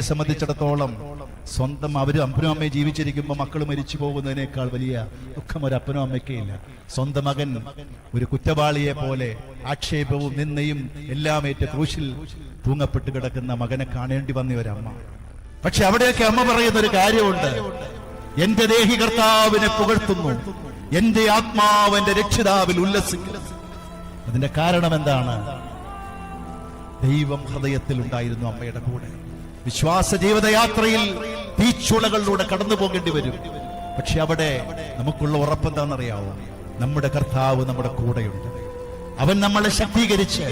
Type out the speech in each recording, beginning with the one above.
അമ്മയെ സംബന്ധിച്ചിടത്തോളം സ്വന്തം അവർ അപ്പനും അമ്മയും ജീവിച്ചിരിക്കുമ്പോൾ മക്കൾ മരിച്ചു പോകുന്നതിനേക്കാൾ വലിയ ദുഃഖം ഒരു അപ്പനും അമ്മയ്ക്കേ ഇല്ല. സ്വന്തം മകൻ ഒരു കുറ്റവാളിയെ പോലെ ആക്ഷേപവും നിന്നയും എല്ലാം ഏറ്റ ക്രൂശിൽ തൂങ്ങപ്പെട്ട് കിടക്കുന്ന മകനെ കാണേണ്ടി വന്ന ഒരമ്മ പക്ഷെ അവിടെയൊക്കെ അമ്മ പറയുന്ന ഒരു കാര്യമുണ്ട്. എന്റെ ദേഹി കർത്താവിനെ പുകഴ്ത്തുന്നു. എന്റെ ആത്മാവ് എന്റെ രക്ഷിതാവിൽ ഉല്ലസിക്കുന്നു. അതിന്റെ കാരണം എന്താണ്? ദൈവം ഹൃദയത്തിൽ ഉണ്ടായിരുന്നു അമ്മയുടെ കൂടെ. വിശ്വാസ ജീവിതയാത്രയിൽ തീച്ചുളകളിലൂടെ കടന്നു പോകേണ്ടി വരും. പക്ഷെ അവിടെ നമുക്കുള്ള ഉറപ്പെന്താണെന്നറിയാവോ? നമ്മുടെ കർത്താവ് നമ്മുടെ കൂടെയുണ്ട്. അവൻ നമ്മളെ ശക്തീകരിച്ച്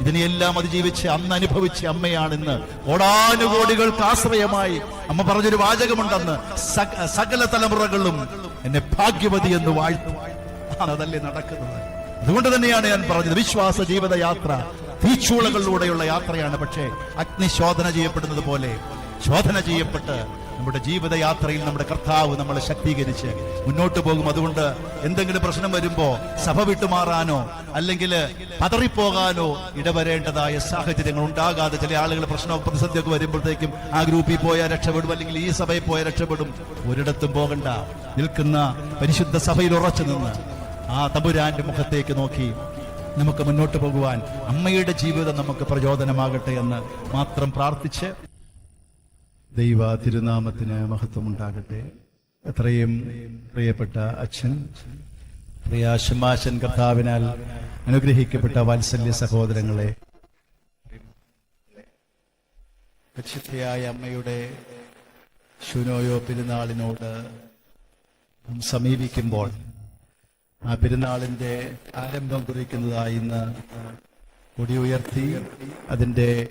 ഇതിനെയെല്ലാം അതിജീവിച്ച് അന്ന് അനുഭവിച്ച അമ്മയാണെന്ന് കോടാനുകോടികൾക്ക് ആശ്രയമായി അമ്മ പറഞ്ഞൊരു വാചകമുണ്ടെന്ന് സക- സകല തലമുറകളും എന്നെ ഭാഗ്യവതി എന്ന് വാഴ്ത്തു. അതല്ലേ നടക്കുന്നത്? അതുകൊണ്ട് തന്നെയാണ് ഞാൻ പറഞ്ഞത്. വിശ്വാസ ജീവിത യാത്ര തീച്ചൂളകളിലൂടെയുള്ള യാത്രയാണ് പക്ഷേ അഗ്നി ശോധന ചെയ്യപ്പെടുന്നത് പോലെ ശോധന ചെയ്യപ്പെട്ട് നമ്മുടെ ജീവിതയാത്രയിൽ നമ്മുടെ കർത്താവ് നമ്മളെ ശക്തീകരിച്ച് മുന്നോട്ട് പോകും. അതുകൊണ്ട് എന്തെങ്കിലും പ്രശ്നം വരുമ്പോ സഭ വിട്ടുമാറാനോ അല്ലെങ്കിൽ പതറിപ്പോകാനോ ഇടവരേണ്ടതായ സാഹചര്യങ്ങൾ ഉണ്ടാകാതെ ചില ആളുകൾ പ്രശ്നവും പ്രതിസന്ധിയൊക്കെ വരുമ്പോഴത്തേക്കും ആ ഗ്രൂപ്പിൽ പോയാൽ രക്ഷപ്പെടും അല്ലെങ്കിൽ ഈ സഭയിൽ പോയാൽ രക്ഷപ്പെടും. ഒരിടത്തും പോകണ്ട. നിൽക്കുന്ന പരിശുദ്ധ സഭയിൽ ഉറച്ചു നിന്ന് ആ തമ്പുരാന്റെ മുഖത്തേക്ക് നോക്കി നമുക്ക് മുന്നോട്ട് പോകുവാൻ അമ്മയുടെ ജീവിതം നമുക്ക് പ്രചോദനമാകട്ടെ എന്ന് മാത്രം പ്രാർത്ഥിച്ച് ദൈവ തിരുനാമത്തിന് മഹത്വമുണ്ടാകട്ടെ. എത്രയും പ്രിയപ്പെട്ട അച്ഛൻ പ്രിയ ശുമാശൻ കർത്താവിനാൽ അനുഗ്രഹിക്കപ്പെട്ട വാത്സല്യ സഹോദരങ്ങളെ പരിശുദ്ധയായ അമ്മയുടെ ശുനോയോ പെരുന്നാളിനോട് സമീപിക്കുമ്പോൾ ആ പെരുന്നാളിന്റെ ആരംഭം കുറിക്കുന്നതായി ഇന്ന് കൊടി ഉയർത്തി അതിന്റെ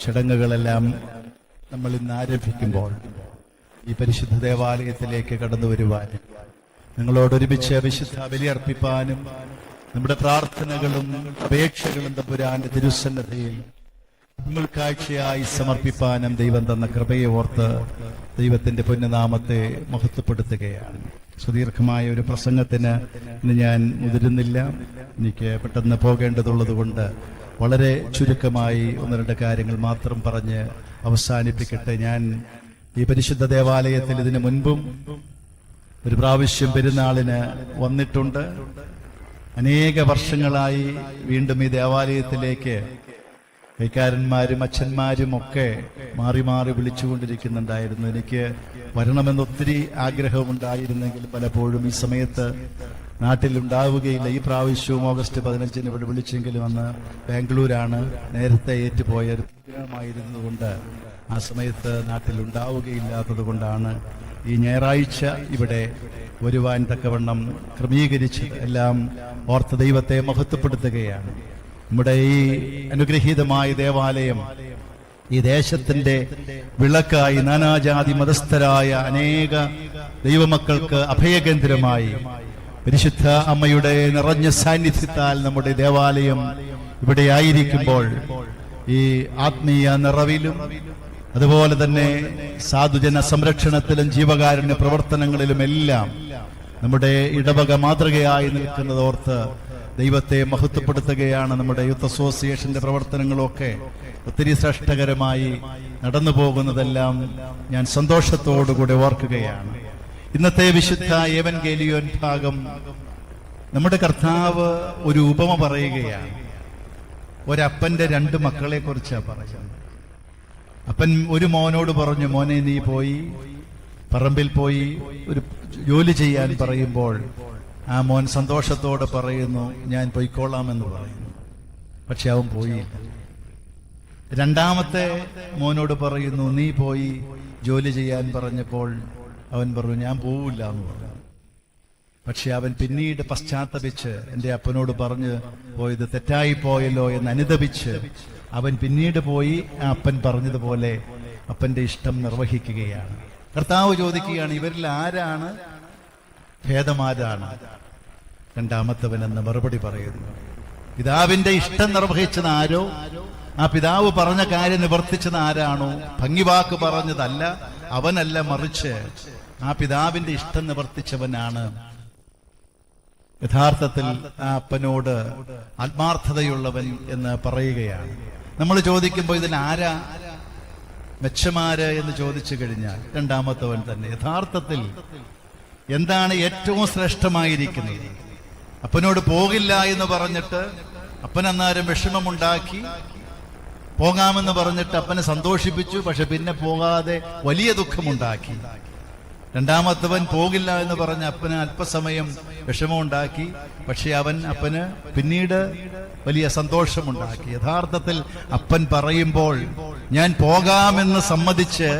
ചടങ്ങുകളെല്ലാം നമ്മൾ ഇന്ന് ആരംഭിക്കുമ്പോൾ ഈ പരിശുദ്ധ ദേവാലയത്തിലേക്ക് കടന്നു വരുവാനും നിങ്ങളോടൊരുമിച്ച് വിശുദ്ധ ബലിയർപ്പിപ്പാനും നമ്മുടെ പ്രാർത്ഥനകളും അപേക്ഷകളും തമ്പുരാന്റെ തിരുസന്നതയിൽ കാഴ്ചയായി സമർപ്പിപ്പാനും ദൈവം തന്ന കൃപയെ ഓർത്ത് ദൈവത്തിന്റെ പുണ്യനാമത്തെ മഹത്വപ്പെടുത്തുകയാണ്. സുദീർഘമായ ഒരു പ്രസംഗത്തിന് ഇന്ന് ഞാൻ മുതിരുന്നില്ല. എനിക്ക് പെട്ടെന്ന് പോകേണ്ടതുള്ളത് കൊണ്ട് വളരെ ചുരുക്കമായി ഒന്ന് രണ്ട് കാര്യങ്ങൾ മാത്രം പറഞ്ഞ് അവസാനിപ്പിക്കട്ടെ. ഞാൻ ഈ പരിശുദ്ധ ദേവാലയത്തിൽ ഇതിനു മുൻപും ഒരു പ്രാവശ്യം പെരുന്നാളിന് വന്നിട്ടുണ്ട്. അനേക വർഷങ്ങളായി വീണ്ടും ഈ ദേവാലയത്തിലേക്ക് കൈക്കാരന്മാരും അച്ഛന്മാരും ഒക്കെ മാറി മാറി വിളിച്ചുകൊണ്ടിരിക്കുന്നുണ്ടായിരുന്നു. എനിക്ക് വരണമെന്ന് ഒത്തിരി ആഗ്രഹമുണ്ടായിരുന്നെങ്കിൽ പലപ്പോഴും ഈ സമയത്ത് നാട്ടിലുണ്ടാവുകയില്ല. ഈ പ്രാവശ്യവും ഓഗസ്റ്റ് പതിനഞ്ചിന് ഇവിടെ വിളിച്ചെങ്കിലും അന്ന് ബാംഗ്ലൂരാണ് നേരത്തെ ഏറ്റുപോയ ഒരു പ്രോഗ്രാമായിരുന്നതുകൊണ്ട് ആ സമയത്ത് നാട്ടിലുണ്ടാവുകയില്ലാത്തത് കൊണ്ടാണ് ഈ ഞായറാഴ്ച ഇവിടെ വരുവാൻ തക്കവണ്ണം ക്രമീകരിച്ച് എല്ലാം ഓർത്ത ദൈവത്തെ മഹത്വപ്പെടുത്തുകയാണ്. നമ്മുടെ ഈ അനുഗ്രഹീതമായ ദേവാലയം ഈ ദേശത്തിന്റെ വിളക്കായി നാനാജാതി മതസ്ഥരായ അനേക ദൈവമക്കൾക്ക് അഭയകേന്ദ്രമായി. പരിശുദ്ധ അമ്മയുടെ നിറഞ്ഞ സാന്നിധ്യത്താൽ നമ്മുടെ ദേവാലയം ഇവിടെ ആയിരിക്കുമ്പോൾ ഈ ആത്മീയ നിറവിലും അതുപോലെ തന്നെ സാധുജന സംരക്ഷണത്തിലും ജീവകാരുണ്യ പ്രവർത്തനങ്ങളിലും എല്ലാം നമ്മുടെ ഇടവക മാതൃകയായി നിൽക്കുന്നത് ഓർത്ത് ദൈവത്തെ മഹത്വപ്പെടുത്തുകയാണ് നമ്മുടെ യൂത്ത് അസോസിയേഷന്റെ പ്രവർത്തനങ്ങളൊക്കെ. ഒത്തിരി ശ്രേഷ്ഠകരമായി നടന്നു പോകുന്നതെല്ലാം ഞാൻ സന്തോഷത്തോടുകൂടെ ഓർക്കുകയാണ്. ഇന്നത്തെ വിശുദ്ധ ഏവൻ ഗേലിയോൻ ഭാഗം നമ്മുടെ കർത്താവ് ഒരു ഉപമ പറയുകയാണ്. ഒരപ്പന്റെ രണ്ട് മക്കളെ കുറിച്ചാണ് പറയുന്നത്. അപ്പൻ ഒരു മോനോട് പറഞ്ഞു മോനെ നീ പോയി പറമ്പിൽ പോയി ഒരു ജോലി ചെയ്യാൻ പറയുമ്പോൾ ആ മോൻ സന്തോഷത്തോടെ പറയുന്നു ഞാൻ പൊയ്ക്കോളാമെന്ന് പറയുന്നു. പക്ഷെ അവൻ പോയില്ല. രണ്ടാമത്തെ മോനോട് പറയുന്നു നീ പോയി ജോലി ചെയ്യാൻ പറഞ്ഞപ്പോൾ അവൻ പറഞ്ഞു ഞാൻ പോവില്ല എന്ന് പറഞ്ഞു. പക്ഷെ അവൻ പിന്നീട് പശ്ചാത്തപിച്ച് എന്റെ അപ്പനോട് പറഞ്ഞ് പോയത് തെറ്റായി പോയല്ലോ എന്ന് അനുദപിച്ച് അവൻ പിന്നീട് പോയി ആ അപ്പൻ പറഞ്ഞതുപോലെ അപ്പന്റെ ഇഷ്ടം നിർവഹിക്കുകയാണ്. കർത്താവ് ചോദിക്കുകയാണ് ഇവരിൽ ആരാണ് ഭേദമാരാണ്. രണ്ടാമത്തവൻ എന്ന് മറുപടി പറയുന്നു. പിതാവിന്റെ ഇഷ്ടം നിർവഹിച്ചത് ആരോ? ആ പിതാവ് പറഞ്ഞ കാര്യം നിവർത്തിച്ചത് ആരാണോ? ഭംഗിവാക്ക് പറഞ്ഞതല്ല അവനല്ല മറിച്ച്. ആ പിതാവിന്റെ ഇഷ്ടം നിവർത്തിച്ചവനാണ്. യഥാർത്ഥത്തിൽ ആ അപ്പനോട് ആത്മാർത്ഥതയുള്ളവൻ എന്ന് പറയുകയാണ്. നമ്മൾ ചോദിക്കുമ്പോൾ ഇതിൽ ആരാ? മെച്ചമാര് എന്ന് ചോദിച്ചു കഴിഞ്ഞാൽ രണ്ടാമത്തവൻ തന്നെ. യഥാർത്ഥത്തിൽ എന്താണ് ഏറ്റവും ശ്രേഷ്ഠമായിരിക്കുന്നത്? അപ്പനോട് പോകില്ല എന്ന് പറഞ്ഞിട്ട് അപ്പൻ അന്നേരം വിഷമമുണ്ടാക്കി. പോകാമെന്ന് പറഞ്ഞിട്ട് അപ്പനെ സന്തോഷിപ്പിച്ചു പക്ഷെ പിന്നെ പോകാതെ വലിയ ദുഃഖമുണ്ടാക്കി. രണ്ടാമത്തവൻ പോകില്ല എന്ന് പറഞ്ഞ് അപ്പന് അല്പസമയം വിഷമമുണ്ടാക്കി. പക്ഷെ അവൻ അപ്പന് പിന്നീട് വലിയ സന്തോഷമുണ്ടാക്കി. യഥാർത്ഥത്തിൽ അപ്പൻ പറയുമ്പോൾ ഞാൻ പോകാമെന്ന് സമ്മതിച്ച്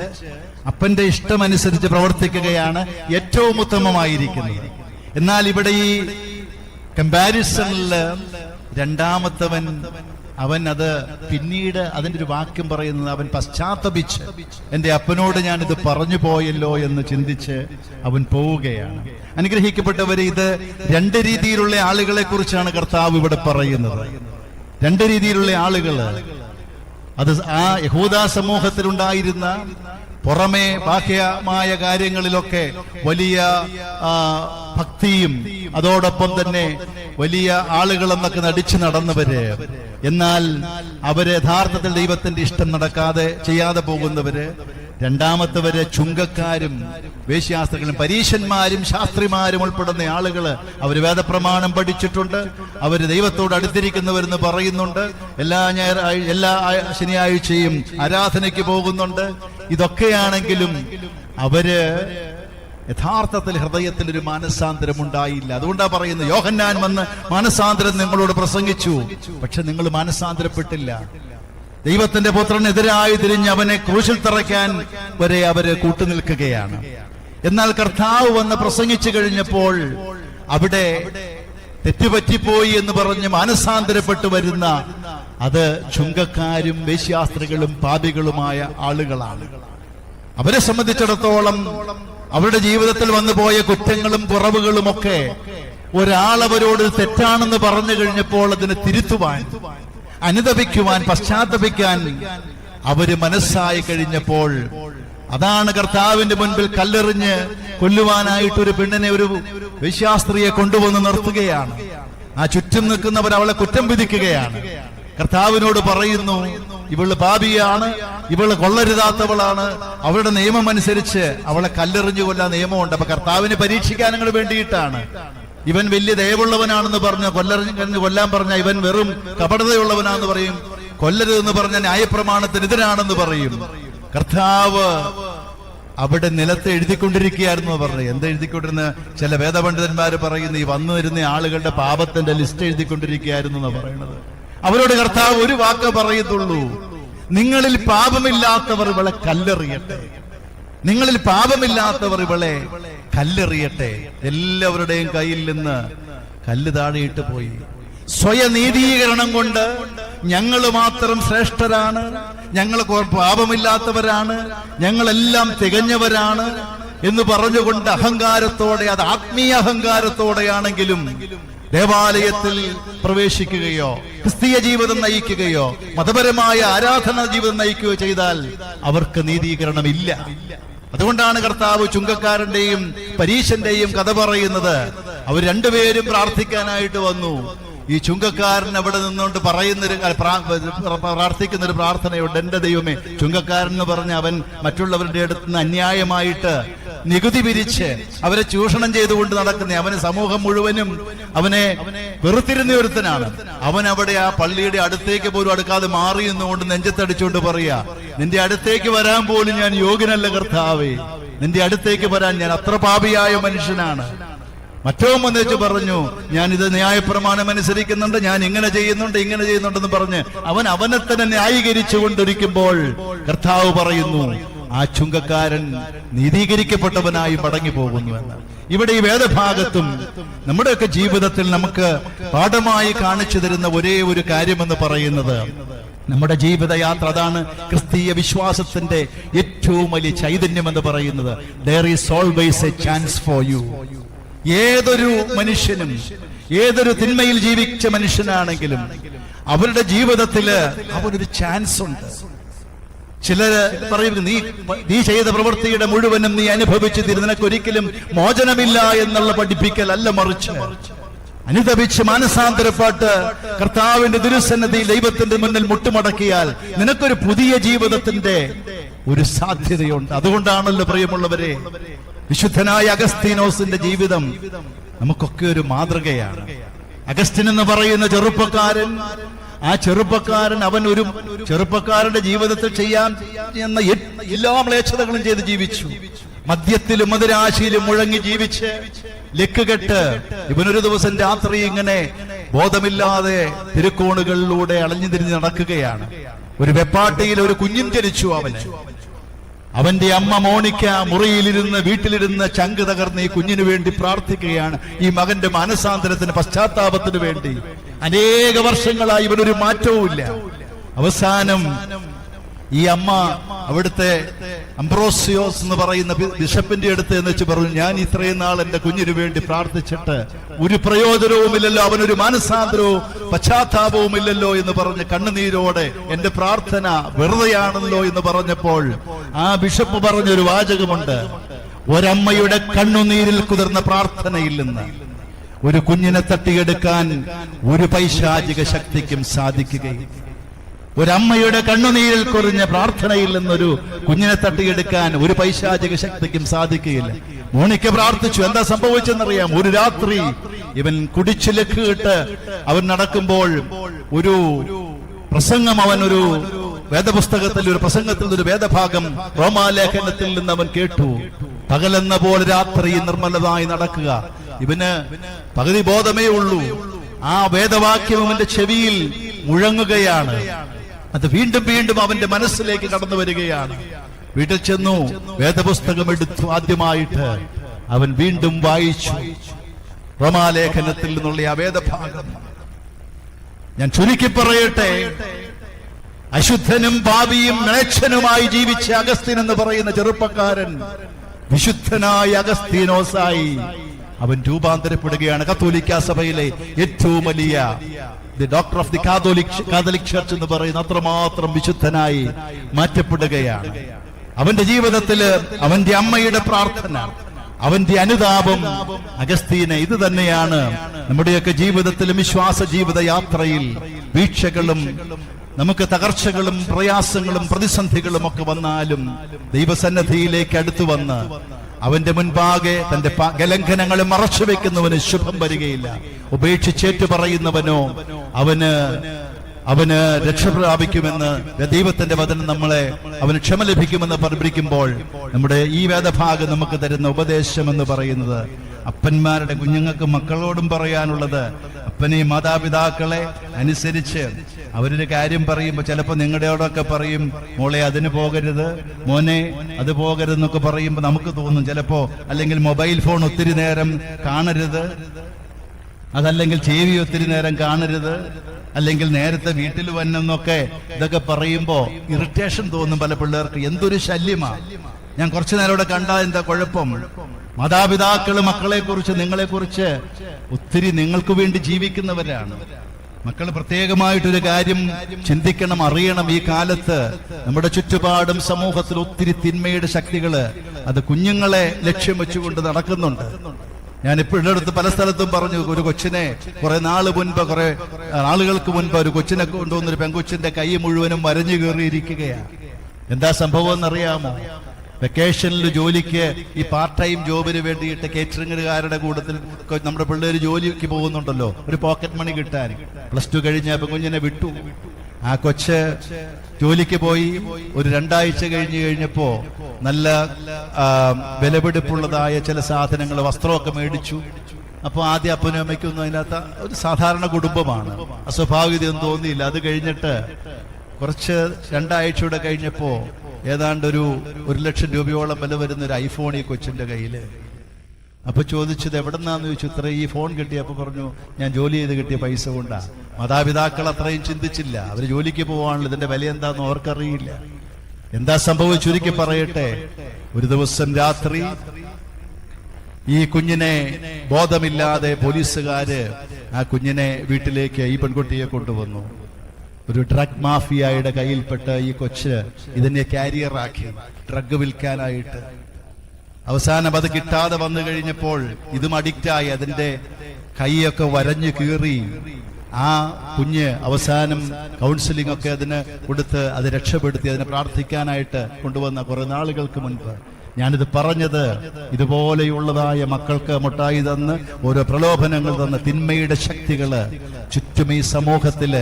അപ്പന്റെ ഇഷ്ടമനുസരിച്ച് പ്രവർത്തിക്കുകയാണ് ഏറ്റവും ഉത്തമമായിരിക്കുന്നത്. എന്നാൽ ഇവിടെ ഈ കമ്പാരിസണിൽ രണ്ടാമത്തവൻ അവൻ അത് പിന്നീട് അതിന്റെ ഒരു വാക്യം പറയുന്നത് അവൻ പശ്ചാത്തപിച്ച് എന്റെ അപ്പനോട് ഞാൻ ഇത് പറഞ്ഞു പോയല്ലോ എന്ന് ചിന്തിച്ച് അവൻ പോവുകയാണ്. അനുഗ്രഹിക്കപ്പെട്ടവരെ ഇത് രണ്ട് രീതിയിലുള്ള ആളുകളെ കുറിച്ചാണ് കർത്താവ് ഇവിടെ പറയുന്നത്. രണ്ട് രീതിയിലുള്ള ആളുകൾ അത് ആ യഹൂദാ സമൂഹത്തിലുണ്ടായിരുന്ന പുറമേ ബാഹ്യമായ കാര്യങ്ങളിലൊക്കെ വലിയ ഭക്തിയും അതോടൊപ്പം തന്നെ വലിയ ആളുകളെന്നൊക്കെ നടിച്ചു നടന്നവര്. എന്നാൽ അവർ യഥാർത്ഥത്തിൽ ദൈവത്തിന്റെ ഇഷ്ടം നടക്കാതെ ചെയ്യാതെ പോകുന്നവര്. രണ്ടാമത്തവര് ചുങ്കക്കാരും വേശ്യാസ്ത്രികളും പരീശന്മാരും ശാസ്ത്രിമാരും ഉൾപ്പെടുന്ന ആളുകൾ അവർ വേദപ്രമാണം പഠിച്ചിട്ടുണ്ട്. അവർ ദൈവത്തോട് അടുത്തിരിക്കുന്നവരെന്ന് പറയുന്നുണ്ട്. എല്ലാ ഞായറാഴ്ച എല്ലാ ശനിയാഴ്ചയും ആരാധനയ്ക്ക് പോകുന്നുണ്ട്. ഇതൊക്കെയാണെങ്കിലും അവർ യഥാർത്ഥത്തിൽ ഹൃദയത്തിൽ ഒരു മാനസാന്തരം ഉണ്ടായില്ല അതുകൊണ്ടാ പറയുന്നത് യോഹന്നാൻ വന്ന് മാനസാന്തരം നിങ്ങളോട് പ്രസംഗിച്ചു. പക്ഷെ നിങ്ങൾ മാനസാന്തരപ്പെട്ടില്ല. ദൈവത്തിന്റെ പുത്രനെതിരായി തിരിഞ്ഞ് അവനെ ക്രൂശിൽ തറയ്ക്കാൻ വരെ അവർ കൂട്ടുനിൽക്കുകയാണ്. എന്നാൽ കർത്താവ് വന്ന് പ്രസംഗിച്ചു കഴിഞ്ഞപ്പോൾ അവിടെ തെറ്റുപറ്റിപ്പോയി എന്ന് പറഞ്ഞ് മാനസാന്തരപ്പെട്ടു വരുന്ന അത് ചുങ്കക്കാരും വേശ്യാസ്ത്രികളും പാപികളുമായ ആളുകളാണ്. അവരെ സംബന്ധിച്ചിടത്തോളം അവരുടെ ജീവിതത്തിൽ വന്നു പോയ കുറ്റങ്ങളും കുറവുകളും ഒക്കെ ഒരാൾ അവരോട് തെറ്റാണെന്ന് പറഞ്ഞു കഴിഞ്ഞപ്പോൾ അതിനെ തിരുത്തുവാൻ അനുദപിക്കുവാൻ പശ്ചാത്തപിക്കാൻ അവർ മനസ്സായി കഴിഞ്ഞപ്പോൾ അതാണ് കർത്താവിന്റെ മുൻപിൽ കല്ലെറിഞ്ഞ് കൊല്ലുവാനായിട്ട് ഒരു പെണ്ണിനെ ഒരു വിശ്വാസ്ത്രീയെ കൊണ്ടുവന്ന് നിർത്തുകയാണ്. ആ ചുറ്റും നിൽക്കുന്നവർ അവളെ കുറ്റം വിധിക്കുകയാണ്. കർത്താവിനോട് പറയുന്നു ഇവൾ പാപിയാണ് ഇവൾ കൊള്ളരുതാത്തവളാണ്. അവളുടെ നിയമം അനുസരിച്ച് അവളെ കല്ലെറിഞ്ഞു കൊല്ലാൻ നിയമമുണ്ട്. അപ്പൊ കർത്താവിനെ പരീക്ഷിക്കാൻ നിങ്ങൾ വേണ്ടിയിട്ടാണ്. ഇവൻ വലിയ ദയവുള്ളവനാണെന്ന് പറഞ്ഞ കൊല്ലറിഞ്ഞ് കൊല്ലാൻ പറഞ്ഞ ഇവൻ വെറും കപടതയുള്ളവനാണെന്ന് പറയും. കൊല്ലരുതെന്ന് പറഞ്ഞ ന്യായപ്രമാണത്തിനെതിരാണെന്ന് പറയും. കർത്താവ് അവിടെ നിലത്ത് എഴുതിക്കൊണ്ടിരിക്കുകയായിരുന്നു പറഞ്ഞു എന്ത് എഴുതിക്കൊണ്ടിരുന്ന? ചില വേദപണ്ഡിതന്മാർ പറയുന്നു ഈ വന്നു വരുന്ന ആളുകളുടെ പാപത്തിന്റെ ലിസ്റ്റ് എഴുതിക്കൊണ്ടിരിക്കുകയായിരുന്നു എന്ന് പറയുന്നത് അവരോട് കർത്താവ് ഒരു വാക്ക് പറയത്തുള്ളൂ നിങ്ങളിൽ പാപമില്ലാത്തവർ ഇവളെ കല്ലെറിയട്ടെ. നിങ്ങളിൽ പാപമില്ലാത്തവർ ഇവളെ കല്ലെറിയട്ടെ. എല്ലാവരുടെയും കയ്യിൽ നിന്ന് കല്ല് താഴെയിട്ട് പോയി. സ്വയനീതീകരണം കൊണ്ട് ഞങ്ങൾ മാത്രം ശ്രേഷ്ഠരാണ്. ഞങ്ങൾ പാപമില്ലാത്തവരാണ്. ഞങ്ങളെല്ലാം തികഞ്ഞവരാണ് എന്ന് പറഞ്ഞുകൊണ്ട് അഹങ്കാരത്തോടെ അത് ആത്മീയ അഹങ്കാരത്തോടെയാണെങ്കിലും ദേവാലയത്തിൽ പ്രവേശിക്കുകയോ ക്രിസ്തീയ ജീവിതം നയിക്കുകയോ മതപരമായ ആരാധന ജീവിതം നയിക്കുകയോ ചെയ്താൽ അവർക്ക് നീതീകരണം ഇല്ല അതുകൊണ്ടാണ് കർത്താവ് ചുങ്കക്കാരന്റെയും പരീശന്റെയും കഥ പറയുന്നത്. അവർ രണ്ടുപേരും പ്രാർത്ഥിക്കാനായിട്ട് വന്നു. ഈ ചുങ്കക്കാരൻ അവിടെ നിന്നുകൊണ്ട് പറയുന്നൊരു പ്രാർത്ഥിക്കുന്ന ഒരു പ്രാർത്ഥനയുണ്ട്. എന്റെ ദൈവമേ ചുങ്കക്കാരൻ എന്ന് പറഞ്ഞ അവൻ മറ്റുള്ളവരുടെ അടുത്ത് നിന്ന് അന്യായമായിട്ട് നികുതി പിരിച്ച് അവരെ ചൂഷണം ചെയ്തുകൊണ്ട് നടക്കുന്ന അവന് സമൂഹം മുഴുവനും അവനെ വെറുത്തിരുന്ന ഒരുത്തനാണ്. അവൻ അവിടെ ആ പള്ളിയുടെ അടുത്തേക്ക് പോലും അടുക്കാതെ മാറി എന്നുകൊണ്ട് നെഞ്ചത്തടിച്ചുകൊണ്ട് പറയാ നിന്റെ അടുത്തേക്ക് വരാൻ പോലും ഞാൻ യോഗ്യനല്ല കർത്താവേ. നിന്റെ അടുത്തേക്ക് വരാൻ ഞാൻ അത്ര പാപിയായ മനുഷ്യനാണ്. മറ്റോ വന്നേച്ച് പറഞ്ഞു ഞാൻ ഇത് ന്യായപ്രമാണം അനുസരിക്കുന്നുണ്ട് ഞാൻ ഇങ്ങനെ ചെയ്യുന്നുണ്ട് ഇങ്ങനെ ചെയ്യുന്നുണ്ടെന്ന് പറഞ്ഞ് അവൻ അവനെ തന്നെ ന്യായീകരിച്ചു കൊണ്ടിരിക്കുമ്പോൾ കർത്താവ് പറയുന്നു ആ ചുങ്കക്കാരൻ നീതീകരിക്കപ്പെട്ടവനായി മടങ്ങി പോകുന്നു എന്ന്. ഇവിടെ ഈ വേദഭാഗത്തും നമ്മുടെയൊക്കെ ജീവിതത്തിൽ നമുക്ക് പാഠമായി കാണിച്ചു തരുന്ന ഒരേ ഒരു കാര്യമെന്ന് പറയുന്നത് നമ്മുടെ ജീവിതയാത്ര അതാണ് ക്രിസ്തീയ വിശ്വാസത്തിന്റെ ഏറ്റവും വലിയ ചൈതന്യം എന്ന് പറയുന്നത്. There is always a chance for you ഏതൊരു മനുഷ്യനും ഏതൊരു തിന്മയിൽ ജീവിച്ച മനുഷ്യനാണെങ്കിലും അവരുടെ ജീവിതത്തിൽ അവനൊരു ചാൻസ് ഉണ്ട്. ചിലര് പറയും നീ നീ ചെയ്ത പ്രവൃത്തിയുടെ മുഴുവനും നീ അനുഭവിച്ചു തീരും നിനക്കൊരിക്കലും മോചനമില്ല എന്നുള്ള പഠിപ്പിക്കൽ അല്ല മറിച്ച്. അനുദപിച്ച് മാനസാന്തരപ്പാട്ട് കർത്താവിന്റെ ദുരുസന്നതി ദൈവത്തിന്റെ മുന്നിൽ മുട്ടുമടക്കിയാൽ നിനക്കൊരു പുതിയ ജീവിതത്തിന്റെ ഒരു സാധ്യതയുണ്ട്. അതുകൊണ്ടാണല്ലോ പ്രിയമുള്ളവരെ വിശുദ്ധനായ അഗസ്തീനോസിന്റെ ജീവിതം നമുക്കൊക്കെ ഒരു മാതൃകയാണ്. അഗസ്റ്റിൻ എന്ന് പറയുന്ന ചെറുപ്പക്കാരൻ ആ ചെറുപ്പക്കാരൻ അവൻ ഒരു ചെറുപ്പക്കാരന്റെ ജീവിതത്തിൽ ചെയ്യാൻ എന്ന എല്ലാ മ്ലേച്ഛതകളും ചെയ്ത് ജീവിച്ചു. മദ്യത്തിലും മധുരാശിയിലും മുഴങ്ങി ജീവിച്ച് ലക്കുകെട്ട് ഇവനൊരു ദിവസം രാത്രി ഇങ്ങനെ ബോധമില്ലാതെ തിരുക്കോണുകളിലൂടെ അളഞ്ഞു തിരിഞ്ഞ് നടക്കുകയാണ്. ഒരു വെപ്പാട്ടിയിൽ ഒരു കുഞ്ഞും ജനിച്ചു അവന്. അവന്റെ അമ്മ മോണിക്ക മുറിയിലിരുന്ന് വീട്ടിലിരുന്ന് ചങ്ക് തകർന്ന് ഈ കുഞ്ഞിനു വേണ്ടി പ്രാർത്ഥിക്കുകയാണ്. ഈ മകന്റെ മാനസാന്തരത്തിന് പശ്ചാത്താപത്തിന് വേണ്ടി. അനേക വർഷങ്ങളായി ഇവനൊരു മാറ്റവും ഇല്ല അവസാനം ഈ അമ്മ അവിടുത്തെ അംബ്രോസിയോസ് എന്ന് പറയുന്ന ബിഷപ്പിന്റെ അടുത്ത് എന്ന് വെച്ച് പറഞ്ഞു ഞാൻ ഇത്രയും നാൾ എന്റെ കുഞ്ഞിനു വേണ്ടി പ്രാർത്ഥിച്ചിട്ട് ഒരു പ്രയോജനവുമില്ലല്ലോ അവനൊരു മാനസാന്തരവും പശ്ചാത്താപവും ഇല്ലല്ലോ എന്ന് പറഞ്ഞ് കണ്ണുനീരോടെ എന്റെ പ്രാർത്ഥന വെറുതെയാണല്ലോ എന്ന് പറഞ്ഞപ്പോൾ ആ ബിഷപ്പ് പറഞ്ഞൊരു വാചകമുണ്ട് ഒരമ്മയുടെ കണ്ണുനീരിൽ കുതിർന്ന പ്രാർത്ഥനയില്ലെന്ന്. ഒരു കുഞ്ഞിനെ തട്ടിയെടുക്കാൻ ഒരു പൈശാചിക ശക്തിക്കും സാധിക്കുകയില്ല. ഒരമ്മയുടെ കണ്ണുനീരിൽ കുറഞ്ഞ പ്രാർത്ഥനയിൽ നിന്നൊരു കുഞ്ഞിനെ തട്ടിയെടുക്കാൻ ഒരു പൈശാചിക ശക്തിക്കും സാധിക്കുകയില്ല. മോണിക്ക് പ്രാർത്ഥിച്ചു എന്താ സംഭവിച്ചെന്നറിയാം. ഒരു രാത്രി ഇവൻ കുടിച്ചു ലക്കുകെട്ട് അവൻ നടക്കുമ്പോൾ ഒരു പ്രസംഗം അവൻ ഒരു വേദപുസ്തകത്തിൽ ഒരു പ്രസംഗത്തിൽ ഒരു വേദഭാഗം റോമാലേഖനത്തിൽ നിന്ന് അവൻ കേട്ടു. പകലെന്ന പോലെ രാത്രി നിർമ്മലതായി നടക്കുക. ഇവന് പകുതി ബോധമേ ഉള്ളൂ. ആ വേദവാക്യം അവന്റെ ചെവിയിൽ മുഴങ്ങുകയാണ്. അത് വീണ്ടും വീണ്ടും അവന്റെ മനസ്സിലേക്ക് കടന്നു വരികയാണ്. വീട്ടിൽ ചെന്നു വേദപുസ്തകം എടുത്തു ആദ്യമായിട്ട് അവൻ വീണ്ടും വായിച്ചു. റോമാലേഖനത്തിൽ നിന്നുള്ള ആ വേദഭാഗം. ഞാൻ ചുരുക്കി പറയട്ടെ അശുദ്ധനും പാപിയും മ്ലേച്ഛനുമായി ജീവിച്ച അഗസ്തീൻ എന്ന് പറയുന്ന ചെറുപ്പക്കാരൻ വിശുദ്ധനായ അഗസ്തീനോസായി അവൻ രൂപാന്തരപ്പെടുകയാണ് കത്തോലിക്ക സഭയിലെ ഏറ്റവും വലിയ the doctor of the Catholic Catholic church എന്ന് പറയുന്ന അത്രമാത്രം വിശുദ്ധനായി മാറ്റപ്പെടുകയാണ്. അവന്റെ ജീവിതത്തിൽ അവന്റെ അമ്മയുടെ പ്രാർത്ഥന അവന്റെ അനുതാപം അഗസ്തീനെ ഇത് തന്നെയാണ്. നമ്മുടെയൊക്കെ ജീവിതത്തിലും വിശ്വാസ ജീവിത യാത്രയിൽ വീക്ഷകളും നമുക്ക് തകർച്ചകളും പ്രയാസങ്ങളും പ്രതിസന്ധികളും ഒക്കെ വന്നാലും ദൈവസന്നദ്ധിയിലേക്ക് അടുത്തു വന്ന് അവന്റെ മുൻപാകെ തന്റെ ഗലംഘനങ്ങളെ മറച്ചു വെക്കുന്നവന് ശുഭം വരികയില്ല. ഉപേക്ഷിച്ചേറ്റു പറയുന്നവനോ അവന് അവന് രക്ഷ പ്രാപിക്കുമെന്ന് ദൈവത്തിന്റെ വചനം നമ്മളെ അവന് ക്ഷമ ലഭിക്കുമെന്ന് പറഞ്ഞിരിക്കുമ്പോൾ നമ്മുടെ ഈ വേദഭാഗം നമുക്ക് തരുന്ന ഉപദേശം എന്ന് പറയുന്നത് അപ്പന്മാരുടെ കുഞ്ഞുങ്ങൾക്ക് മക്കളോടും പറയാനുള്ളത് അപ്പനെയും മാതാപിതാക്കളെ അനുസരിച്ച് അവരൊരു കാര്യം പറയുമ്പോൾ ചിലപ്പോൾ നിങ്ങളുടെയോടൊക്കെ പറയും മോളെ അതിന് പോകരുത്. മോനെ അത് പോകരുതെന്നൊക്കെ പറയുമ്പോൾ നമുക്ക് തോന്നും ചിലപ്പോ അല്ലെങ്കിൽ മൊബൈൽ ഫോൺ ഒത്തിരി നേരം കാണരുത്. അതല്ലെങ്കിൽ ചെവി ഒത്തിരി നേരം കാണരുത്. അല്ലെങ്കിൽ നേരത്തെ വീട്ടിൽ വന്നെന്നൊക്കെ ഇതൊക്കെ പറയുമ്പോ ഇറിറ്റേഷൻ തോന്നും പല പിള്ളേർക്ക്. എന്തൊരു ശല്യമാ. ഞാൻ കുറച്ചു നേരം ഇവിടെ കണ്ട എന്താ കുഴപ്പം? മാതാപിതാക്കൾ മക്കളെ കുറിച്ച് നിങ്ങളെ കുറിച്ച് ഒത്തിരി നിങ്ങൾക്ക് വേണ്ടി ജീവിക്കുന്നവരാണ്. മക്കൾ പ്രത്യേകമായിട്ടൊരു കാര്യം ചിന്തിക്കണം അറിയണം. ഈ കാലത്ത് നമ്മുടെ ചുറ്റുപാടും സമൂഹത്തിൽ ഒത്തിരി തിന്മയുടെ ശക്തികൾ അത് കുഞ്ഞുങ്ങളെ ലക്ഷ്യം വെച്ചുകൊണ്ട് നടക്കുന്നുണ്ട്. ഞാൻ ഇപ്പോഴും അടുത്ത് പല സ്ഥലത്തും പറഞ്ഞു ഒരു കൊച്ചിനെ കുറെ നാൾ മുൻപ് കുറെ ആളുകൾക്ക് മുൻപ് ഒരു കൊച്ചിനെ കൊണ്ടുവന്നൊരു പെൺകൊച്ചിന്റെ കൈ മുഴുവനും വരഞ്ഞു കയറിയിരിക്കുകയാണ് എന്താ സംഭവം എന്നറിയാമോ? വെക്കേഷനിൽ ജോലിക്ക് ഈ പാർട്ട് ടൈം ജോബിന് വേണ്ടിയിട്ട് കേറ്ററിംഗുകാരുടെ കൂട്ടത്തിൽ നമ്മുടെ പിള്ളേർ ജോലിക്ക് പോകുന്നുണ്ടല്ലോ. ഒരു പോക്കറ്റ് മണി കിട്ടാൻ. പ്ലസ് ടു കഴിഞ്ഞ കുഞ്ഞിനെ വിട്ടു. ആ കൊച്ച് ജോലിക്ക് പോയി. ഒരു രണ്ടാഴ്ച കഴിഞ്ഞ് കഴിഞ്ഞപ്പോ നല്ല വിലപിടിപ്പുള്ളതായ ചില സാധനങ്ങൾ വസ്ത്രമൊക്കെ മേടിച്ചു. അപ്പൊ ആദ്യം അപ്പനും അമ്മയ്ക്കൊന്നും അതിനകത്ത് ഒരു സാധാരണ കുടുംബമാണ്. അസ്വാഭാവികതയൊന്നും തോന്നിയില്ല. അത് കഴിഞ്ഞിട്ട് കുറച്ച് രണ്ടാഴ്ചയുടെ കഴിഞ്ഞപ്പോ ഏതാണ്ട് ഒരു ഒരു ലക്ഷം രൂപയോളം വില വരുന്ന ഒരു ഐഫോൺ ഈ കൊച്ചിന്റെ കയ്യിൽ. അപ്പൊ ചോദിച്ചത് എവിടെന്നാന്ന് ചോദിച്ചു ഇത്ര ഈ ഫോൺ കിട്ടിയപ്പോ പറഞ്ഞു ഞാൻ ജോലി ചെയ്ത് കിട്ടിയ പൈസ കൊണ്ടാ. മാതാപിതാക്കൾ അത്രയും ചിന്തിച്ചില്ല. അവർ ജോലിക്ക് പോവാണല്ലോ ഇതിന്റെ വില എന്താന്ന് അവർക്കറിയില്ല. എന്താ സംഭവിച്ചു ചുരുക്കി പറയട്ടെ. ഒരു ദിവസം രാത്രി ഈ കുഞ്ഞിനെ ബോധമില്ലാതെ പോലീസുകാര് ആ കുഞ്ഞിനെ വീട്ടിലേക്ക് ഈ പെൺകുട്ടിയെ കൊണ്ടുവന്നു. ഒരു ഡ്രഗ് മാഫിയയുടെ കയ്യിൽപ്പെട്ട് ഈ കൊച്ച് ഇതിനെ കാരിയറാക്കി ഡ്രഗ് വിൽക്കാനായിട്ട്. അവസാനം അത് കിട്ടാതെ വന്നു കഴിഞ്ഞപ്പോൾ ഇതും അഡിക്റ്റായി അതിന്റെ കൈയൊക്കെ വരഞ്ഞു കീറി. ആ കുഞ്ഞ് അവസാനം കൗൺസിലിംഗ് ഒക്കെ അതിന് കൊടുത്ത് അത് രക്ഷപ്പെടുത്തി അതിനെ പ്രാർത്ഥിക്കാനായിട്ട് കൊണ്ടുവന്ന കുറെ നാളുകൾക്ക് മുൻപ്. ഞാനിത് പറഞ്ഞത് ഇതുപോലെയുള്ളതായ മക്കൾക്ക് മുട്ടായി തന്ന് ഓരോ പ്രലോഭനങ്ങൾ തന്ന് തിന്മയുടെ ശക്തികൾ ചുറ്റും ഈ സമൂഹത്തിൽ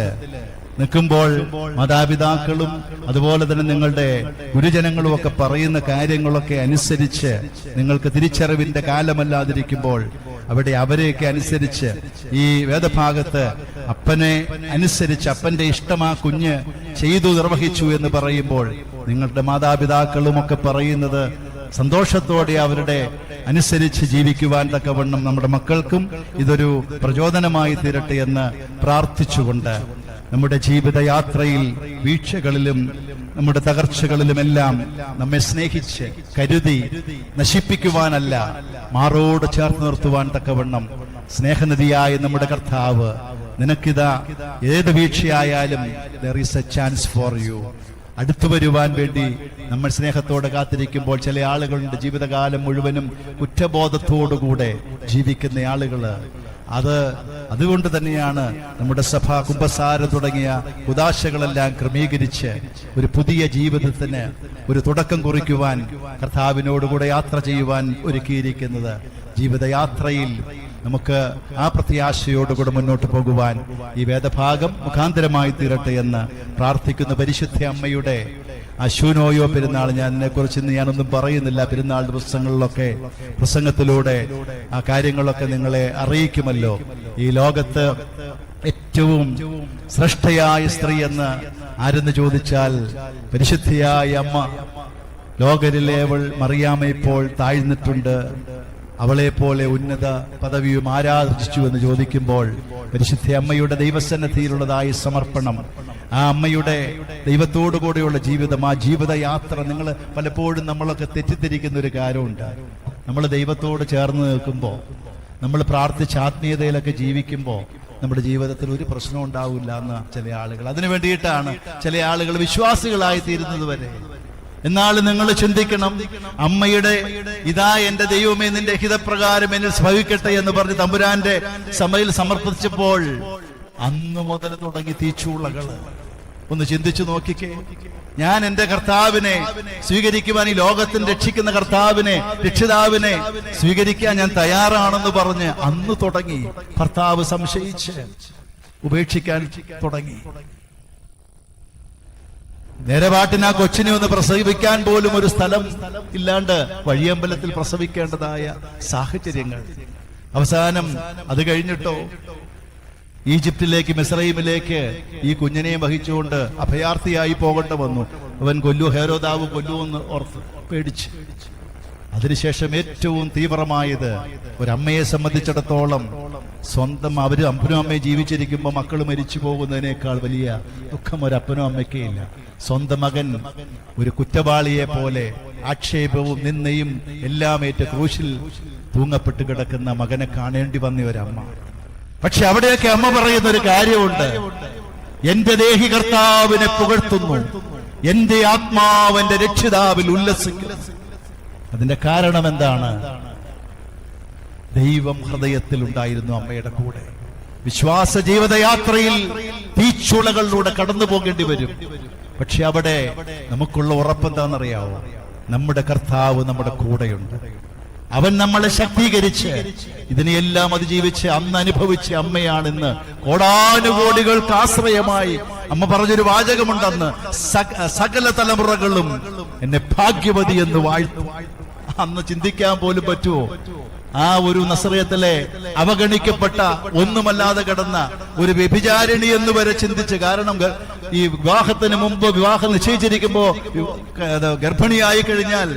നിൽക്കുമ്പോൾ മാതാപിതാക്കളും അതുപോലെ തന്നെ നിങ്ങളുടെ ഗുരുജനങ്ങളും ഒക്കെ പറയുന്ന കാര്യങ്ങളൊക്കെ അനുസരിച്ച് നിങ്ങൾക്ക് തിരിച്ചറിവിന്റെ കാലമല്ലാതിരിക്കുമ്പോൾ അവിടെ അവരെയൊക്കെ അനുസരിച്ച് ഈ വേദഭാഗത്ത് അപ്പനെ അനുസരിച്ച് അപ്പന്റെ ഇഷ്ടമാ കുഞ്ഞ് ചെയ്തു നിർവഹിച്ചു എന്ന് പറയുമ്പോൾ നിങ്ങളുടെ മാതാപിതാക്കളും ഒക്കെ പറയുന്നത് സന്തോഷത്തോടെ അവരുടെ അനുസരിച്ച് ജീവിക്കുവാൻ തക്കവണ്ണം നമ്മുടെ മക്കൾക്കും ഇതൊരു പ്രചോദനമായി തീരട്ടെ എന്ന് പ്രാർത്ഥിച്ചുകൊണ്ട് നമ്മുടെ ജീവിതയാത്രയിൽ വീഴ്ചകളിലും നമ്മുടെ തകർച്ചകളിലുമെല്ലാം നമ്മെ സ്നേഹിച്ച് കരുതി നശിപ്പിക്കുവാനല്ല മാറോട് ചേർത്ത് നിർത്തുവാൻ തക്കവണ്ണം സ്നേഹനിധിയായ നമ്മുടെ കർത്താവ് നിനക്കിതാ ഏത് വീഴ്ചയായാലും there is a chance for you അടുത്തു വരുവാൻ വേണ്ടി നമ്മൾ സ്നേഹത്തോടെ കാത്തിരിക്കുമ്പോൾ ചില ആളുകളുടെ ജീവിതകാലം മുഴുവനും കുറ്റബോധത്തോടുകൂടെ ജീവിക്കുന്ന ആളുകൾ. അത് അതുകൊണ്ട് തന്നെയാണ് നമ്മുടെ സഭ കുംഭസാര തുടങ്ങിയ ഉദാശകളെല്ലാം ക്രമീകരിച്ച് ഒരു പുതിയ ജീവിതത്തിന് ഒരു തുടക്കം കുറിക്കുവാൻ കർത്താവിനോടുകൂടെ യാത്ര ചെയ്യുവാൻ ഒരുക്കിയിരിക്കുന്നത്. ജീവിതയാത്രയിൽ നമുക്ക് ആ പ്രത്യാശയോടുകൂടെ മുന്നോട്ട് പോകുവാൻ ഈ വേദഭാഗം മുഖാന്തരമായി തീരട്ടെ എന്ന് പ്രാർത്ഥിക്കുന്ന പരിശുദ്ധ അമ്മയുടെ അശൂനോയോ പെരുന്നാൾ ഞാൻ കുറിച്ച് ഇന്ന് ഞാനൊന്നും പറയുന്നില്ല. പെരുന്നാൾ ദിവസങ്ങളിലൊക്കെ പ്രസംഗത്തിലൂടെ ആ കാര്യങ്ങളൊക്കെ നിങ്ങളെ അറിയിക്കുമല്ലോ. ഈ ലോകത്ത് ഏറ്റവും ശ്രേഷ്ഠയായ സ്ത്രീ എന്ന് ആരെന്ന് ചോദിച്ചാൽ പരിശുദ്ധിയായ അമ്മ. ലോകരിലേവൾ മറിയാമ ഇപ്പോൾ താഴ്ന്നിട്ടുണ്ട്. അവളെ പോലെ ഉന്നത പദവിയും ആരാധിച്ചു എന്ന് ചോദിക്കുമ്പോൾ പരിശുദ്ധ അമ്മയുടെ ദൈവസന്നദ്ധിയിലുള്ളതായ സമർപ്പണം ആ അമ്മയുടെ ദൈവത്തോടു കൂടെയുള്ള ജീവിതം ആ ജീവിതയാത്ര നിങ്ങൾ പലപ്പോഴും നമ്മളൊക്കെ തെറ്റിദ്ധരിക്കുന്ന ഒരു കാര്യമുണ്ട്. നമ്മൾ ദൈവത്തോട് ചേർന്ന് നിൽക്കുമ്പോൾ നമ്മൾ പ്രാർത്ഥിച്ച ആത്മീയതയിലൊക്കെ ജീവിക്കുമ്പോൾ നമ്മുടെ ജീവിതത്തിൽ ഒരു പ്രശ്നം ഉണ്ടാവില്ല എന്ന് ചില ആളുകൾ അതിനു വേണ്ടിയിട്ടാണ് ചില ആളുകൾ വിശ്വാസികളായി തീരുന്നത് വരെ. എന്നാൽ നിങ്ങൾ ചിന്തിക്കണം അമ്മയുടെ ഇതാ എന്റെ ദൈവമേ നിന്റെ ഹിതപ്രകാരം എന്നിൽ ഭവിക്കട്ടെ എന്ന് പറഞ്ഞ് തമ്പുരാന്റെ സമയിൽ സമർപ്പിച്ചപ്പോൾ അന്ന് മുതൽ തുടങ്ങി തീച്ചൂളകൾ ഒന്ന് ചിന്തിച്ചു നോക്കിക്കേ. ഞാൻ എന്റെ കർത്താവിനെ സ്വീകരിക്കുവാൻ ഈ ലോകത്തിന് രക്ഷിക്കുന്ന കർത്താവിനെ രക്ഷിതാവിനെ സ്വീകരിക്കാൻ ഞാൻ തയ്യാറാണെന്ന് പറഞ്ഞ് അന്ന് തുടങ്ങി. ഭർത്താവ് സംശയിച്ച് ഉപേക്ഷിക്കാൻ തുടങ്ങി. നേരപാട്ടിന് ആ കൊച്ചിനെ ഒന്ന് പ്രസവിക്കാൻ പോലും ഒരു സ്ഥലം ഇല്ലാണ്ട് വഴിയമ്പലത്തിൽ പ്രസവിക്കേണ്ടതായ സാഹചര്യങ്ങൾ. അവസാനം അത് കഴിഞ്ഞിട്ടോ? ഈജിപ്തിലേക്ക് മിസ്രൈമിലേക്ക് ഈ കുഞ്ഞിനെ വഹിച്ചുകൊണ്ട് അഭയാർത്ഥിയായി പോകേണ്ട വന്നു. അവൻ കൊല്ലു ഹേരോദാവ് കൊല്ലുവെന്ന് ഓർത്ത് പേടിച്ച്. അതിനുശേഷം ഏറ്റവും തീവ്രമായത് ഒരമ്മയെ സംബന്ധിച്ചിടത്തോളം സ്വന്തം അവർ അപ്പനും അമ്മയും ജീവിച്ചിരിക്കുമ്പോൾ മക്കൾ മരിച്ചു പോകുന്നതിനേക്കാൾ വലിയ ദുഃഖം ഒരു അപ്പനും അമ്മയ്ക്കേ ഇല്ല. സ്വന്തം മകൻ ഒരു കുറ്റവാളിയെ പോലെ ആക്ഷേപവും നിന്നയും എല്ലാം ഏറ്റ ക്രൂശിൽ തൂങ്ങപ്പെട്ട് കിടക്കുന്ന മകനെ കാണേണ്ടി വന്ന ഒരമ്മ. പക്ഷെ അവിടെയൊക്കെ അമ്മ പറയുന്ന ഒരു കാര്യമുണ്ട്. എന്റെ ദേഹി കർത്താവിനെ പുകഴ്ത്തുന്നു. എന്റെ ആത്മാവന്റെ രക്ഷിതാവിൽ ഉല്ലസിക്കുന്നു. അതിന്റെ കാരണം എന്താണ്? ദൈവം ഹൃദയത്തിൽ ഉണ്ടായിരുന്നു അമ്മയുടെ കൂടെ. വിശ്വാസ ജീവിതയാത്രയിൽ തീച്ചുളകളിലൂടെ കടന്നു പോകേണ്ടി വരും. പക്ഷെ അവിടെ നമുക്കുള്ള ഉറപ്പെന്താണെന്നറിയാവോ നമ്മുടെ കർത്താവ് നമ്മുടെ കൂടെയുണ്ട്. അവൻ നമ്മളെ ശക്തീകരിച്ച് ഇതിനെയെല്ലാം അതിജീവിച്ച് അന്ന് അനുഭവിച്ച അമ്മയാണെന്ന് കോടാനുകോടികൾക്ക് ആശ്രയമായി അമ്മ പറഞ്ഞൊരു വാചകമുണ്ടെന്ന് സക- സകല തലമുറകളും എന്നെ ഭാഗ്യവതി എന്ന് വാഴ്ത്തു. അന്ന് ചിന്തിക്കാൻ പോലും പറ്റുമോ ആ ഒരു നസ്രയത്തിലെ അവഗണിക്കപ്പെട്ട ഒന്നുമല്ലാതെ കിടന്ന ഒരു വ്യഭിചാരിണി എന്ന് വരെ ചിന്തിച്ച് കാരണം ഈ വിവാഹത്തിന് മുമ്പ് വിവാഹം നിശ്ചയിച്ചിരിക്കുമ്പോ ഗർഭിണിയായി കഴിഞ്ഞാൽ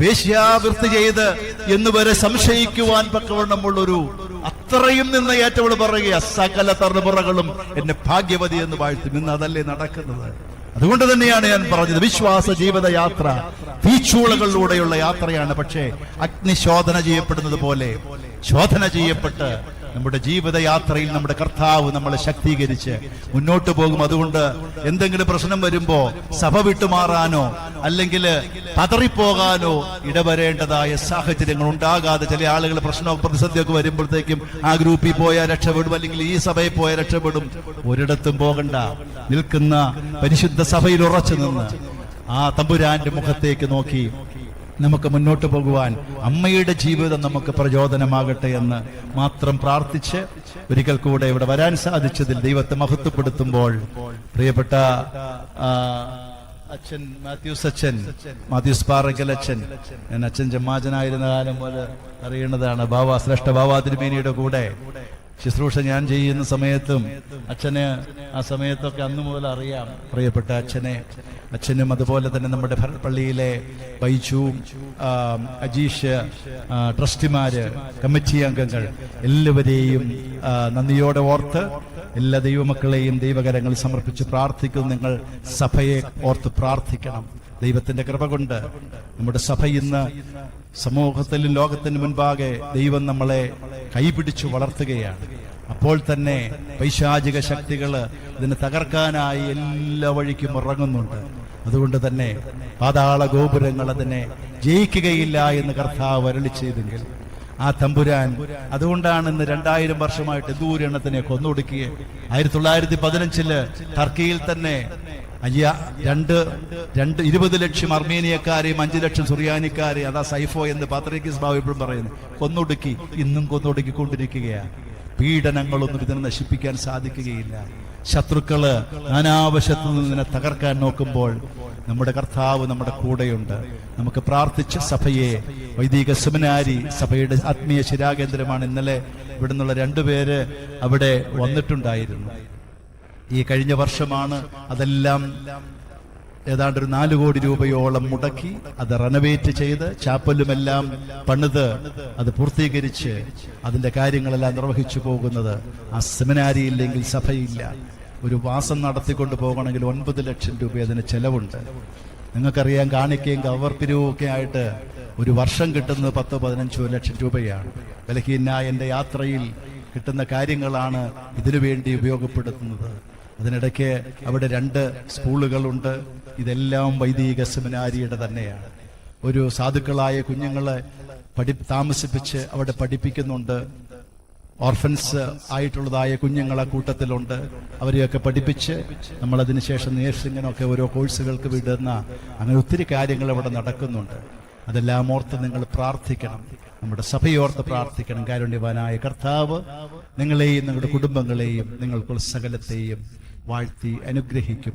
വേശ്യാവൃത്തി ചെയ്ത് എന്ന് വരെ സംശയിക്കുവാൻ പക്കവണ്ണമുള്ളൊരു അത്രയും നിന്ന് ഏറ്റവൾ പറയുക സകല തറുപുറകളും എന്നെ ഭാഗ്യവതി എന്ന് വാഴ്ത്തും. ഇന്ന് അതല്ലേ നടക്കുന്നത്? അതുകൊണ്ട് തന്നെയാണ് ഞാൻ പറഞ്ഞത്. വിശ്വാസ ജീവിതയാത്ര തീച്ചൂളകളിലൂടെയുള്ള യാത്രയാണ്. പക്ഷേ അഗ്നിശോധന ചെയ്യപ്പെടുന്നത് പോലെ ശോധന ചെയ്യപ്പെട്ട് നമ്മുടെ ജീവിതയാത്രയിൽ നമ്മുടെ കർത്താവ് നമ്മളെ ശക്തീകരിച്ച് മുന്നോട്ട് പോകും. അതുകൊണ്ട് എന്തെങ്കിലും പ്രശ്നം വരുമ്പോ സഭ വിട്ടുമാറാനോ അല്ലെങ്കിൽ പതറിപ്പോകാനോ ഇടവരേണ്ടതായ സാഹചര്യങ്ങൾ ഉണ്ടാകാതെ ചില ആളുകൾ പ്രശ്നമോ പ്രതിസന്ധിയൊക്കെ വരുമ്പോഴത്തേക്കും ആ ഗ്രൂപ്പിൽ പോയാൽ രക്ഷപ്പെടും. അല്ലെങ്കിൽ ഈ സഭയിൽ പോയാൽ രക്ഷപ്പെടും. ഒരിടത്തും പോകണ്ട. നിൽക്കുന്ന പരിശുദ്ധ സഭയിൽ ഉറച്ചു നിന്ന് ആ തമ്പുരാന്റെ മുഖത്തേക്ക് നോക്കി നമുക്ക് മുന്നോട്ട് പോകുവാൻ അമ്മയുടെ ജീവിതം നമുക്ക് പ്രചോദനമാകട്ടെ എന്ന് മാത്രം പ്രാർത്ഥിച്ച് ഒരിക്കൽ കൂടെ ഇവിടെ വരാൻ സാധിച്ചതിൽ ദൈവത്തെ മഹത്വപ്പെടുത്തുമ്പോൾ പ്രിയപ്പെട്ട അച്ഛൻ മാത്യൂസ് അച്ഛൻ മാത്യൂസ് പാറയ്ക്കൽ അച്ഛൻ ഞാൻ അച്ഛൻ ജമ്മാജനായിരുന്ന കാലം പോലെ അറിയുന്നതാണ് ബാബ ശ്രേഷ്ഠ ബാബാ തിരുമേനിയുടെ കൂടെ. ശുശ്രൂഷ ഞാൻ ചെയ്യുന്ന സമയത്തും അച്ഛന് ആ സമയത്തൊക്കെ അന്നു മുതൽ അറിയാം. പ്രിയപ്പെട്ട അച്ഛനെ അച്ഛനും അതുപോലെ തന്നെ നമ്മുടെ പള്ളിയിലെ ബൈജു അജീഷ് ട്രസ്റ്റിമാര് കമ്മിറ്റി അംഗങ്ങൾ എല്ലാവരെയും നന്ദിയോടെ ഓർത്ത് എല്ലാ ദൈവമക്കളെയും ദൈവകരങ്ങൾ സമർപ്പിച്ച് പ്രാർത്ഥിക്കുന്നു നിങ്ങൾ സഭയെ ഓർത്ത് പ്രാർത്ഥിക്കണം. ദൈവത്തിന്റെ കൃപ കൊണ്ട് നമ്മുടെ സഭ ഇന്ന് സമൂഹത്തിലും ലോകത്തിന് മുൻപാകെ ദൈവം നമ്മളെ കൈപിടിച്ചു വളർത്തുകയാണ്. അപ്പോൾ തന്നെ പൈശാചിക ശക്തികൾ ഇതിനെ തകർക്കാനായി എല്ലാ വഴിക്കും ഇറങ്ങുന്നുണ്ട്. അതുകൊണ്ട് തന്നെ പാതാള ഗോപുരങ്ങൾ അതിനെ ജയിക്കുകയില്ല എന്ന് കർത്താവ് വരളി ചെയ്തെങ്കിൽ ആ തമ്പുരാൻ അതുകൊണ്ടാണ് ഇന്ന് രണ്ടായിരം വർഷമായിട്ട് എന്തൂരെണ്ണത്തിനെ കൊന്നൊടുക്കിയത് ആയിരത്തി തൊള്ളായിരത്തി പതിനഞ്ചിൽ ടർക്കിയിൽ തന്നെ അയ്യ രണ്ട് രണ്ട് ഇരുപത് ലക്ഷം അർമേനിയക്കാരെയും അഞ്ചു ലക്ഷം സുറിയാനിക്കാരെയും അതാ സൈഫോ എന്ന് പാത്രിക്കിസ് ബാബു എപ്പോഴും പറയുന്നു. കൊന്നൊടുക്കി ഇന്നും കൊന്നൊടുക്കിക്കൊണ്ടിരിക്കുകയാണ്. പീഡനങ്ങളൊന്നും ഇതിനെ നശിപ്പിക്കാൻ സാധിക്കുകയില്ല. ശത്രുക്കൾ നാനാവശത്തു നിന്നെ തകർക്കാൻ നോക്കുമ്പോൾ നമ്മുടെ കർത്താവ് നമ്മുടെ കൂടെയുണ്ട്. നമുക്ക് പ്രാർത്ഥിച്ച സഭയെ വൈദിക സെമിനാരി സഭയുടെ ആത്മീയ ശിരാകേന്ദ്രമാണ് ഇന്നലെ ഇവിടെ നിന്നുള്ള രണ്ടുപേര് അവിടെ വന്നിട്ടുണ്ടായിരുന്നു. ഈ കഴിഞ്ഞ വർഷമാണ് അതെല്ലാം ഏതാണ്ട് ഒരു നാല് കോടി രൂപയോളം മുടക്കി അത് റെനോവേറ്റ് ചെയ്ത് ചാപ്പലുമെല്ലാം പണിത് അത് പൂർത്തീകരിച്ച് അതിന്റെ കാര്യങ്ങളെല്ലാം നിർവഹിച്ചു പോകുന്നത് ആ സെമിനാരി ഇല്ലെങ്കിൽ സഭയില്ല. ഒരു വാസം നടത്തിക്കൊണ്ട് പോകണമെങ്കിൽ ഒൻപത് ലക്ഷം രൂപ അതിന് ചെലവുണ്ട്. നിങ്ങൾക്കറിയാം കാണിക്കുകയും കവർ ഒക്കെ ആയിട്ട് ഒരു വർഷം കിട്ടുന്നത് പത്തോ പതിനഞ്ചോ ലക്ഷം രൂപയാണ്. ബലഹീനായ എന്റെ യാത്രയിൽ കിട്ടുന്ന കാര്യങ്ങളാണ് ഇതിനു വേണ്ടി ഉപയോഗപ്പെടുത്തുന്നത്. അതിനിടയ്ക്ക് അവിടെ രണ്ട് സ്കൂളുകളുണ്ട്. ഇതെല്ലാം വൈദിക സെമിനാരിയുടെ തന്നെയാണ്. ഒരു സാധുക്കളായ കുഞ്ഞുങ്ങളെ പഠി താമസിപ്പിച്ച് അവിടെ പഠിപ്പിക്കുന്നുണ്ട്. ഓർഫൻസ് ആയിട്ടുള്ളതായ കുഞ്ഞുങ്ങളെ കൂട്ടത്തിലുണ്ട്. അവരെയൊക്കെ പഠിപ്പിച്ച് നമ്മൾ അതിനുശേഷം നേഴ്സിങ്ങിനൊക്കെ ഓരോ കോഴ്സുകൾക്ക് വിടുന്ന അങ്ങനെ ഒത്തിരി കാര്യങ്ങൾ ഇവിടെ നടക്കുന്നുണ്ട്. അതെല്ലാം ഓർത്ത് നിങ്ങൾ പ്രാർത്ഥിക്കണം. നമ്മുടെ സഭയോർത്ത് പ്രാർത്ഥിക്കണം. കാരുണ്യവാനായ കർത്താവ് നിങ്ങളെയും നിങ്ങളുടെ കുടുംബങ്ങളെയും നിങ്ങൾക്കുള്ള സകലത്തെയും വാഴ്ത്തി അനുഗ്രഹിക്കും.